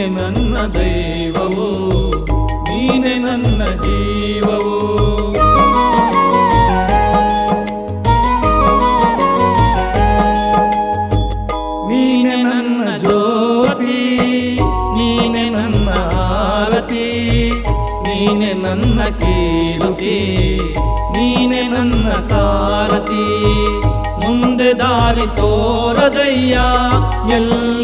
ನೀನೆ ನನ್ನ ದೈವವು, ನೀನೆ ನನ್ನ ಜೀವವು. ನೀನೆ ನನ್ನ ಜ್ಯೋತಿ, ನೀನೆ ನನ್ನ ಆರತಿ, ನೀನೆ ನನ್ನ ಕೀರುತಿ, ನೀನೆ ನನ್ನ ಸಾರತಿ ಮುಂದೆ ದಾರಿ ತೋರದಯ್ಯ, ಎಲ್ಲ